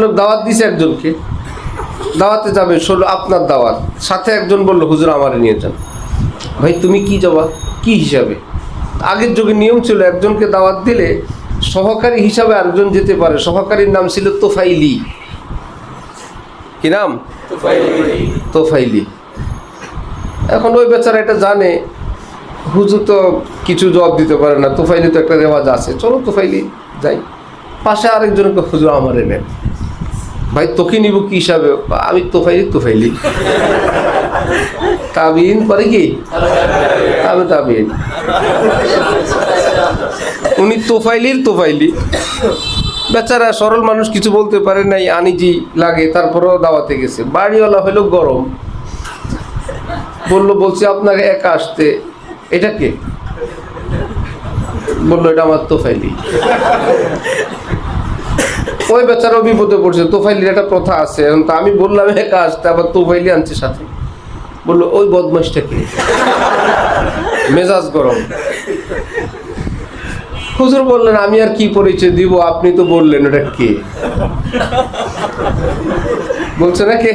লোক দাওয়াত দিছে একজনকে। দাওয়াতে যাবে ষোলো আপনার দাওয়াত। সাথে একজন বলল, হুজুর, আমারে নিয়ে যান। ভাই, তুমি কি যাবা কি হিসাবে? আগের যুগে নিয়ম ছিল, একজনকে দাওয়াত দিলে সহকারী হিসাবে আরেকজন যেতে পারে। সহকারীর নাম ছিল তোফাইলি। কি নাম? তোফাইলি। এখন ওই বেচারা এটা জানে। হুজুর তো কিছু জবাব দিতে পারে না। তোফাইলি তো একটা রেওয়াজ আছে। চলো তোফাইলি যাই। পাশে আরেকজনকে, হুজুর, আমারে নেন। ভাই, তোকে নিব কি হিসাবে? আমি তোফাইলি তোফাইলি তাবিন পরে কি? আমি তাবিন। উনি তোফাইলির তোফাইলি। বেচারা সরল মানুষ কিছু বলতে পারে নাই, আনিজি লাগে, তারপরেও দাওয়াতে গেছে। বাড়িওয়ালা হইল গরম। বলল, বলছি, আপনাকে একা আসতে, এটা কে? বলল, এটা আমার তোফাইলি। ওই বেচারাও বিপদে পড়ছে, তোফাইলির একটা প্রথা আছে, এখন তো আমি বললাম এ কাজ আবার তোফাইলি আনছে সাথে। বলল, ওই বদমাসটা কি? মেজাজ গরম। হুজুর বললেন, আমি আর কি পরিচয় দিব? আপনি তো বললেন, ওটা কে? বলছে না কে?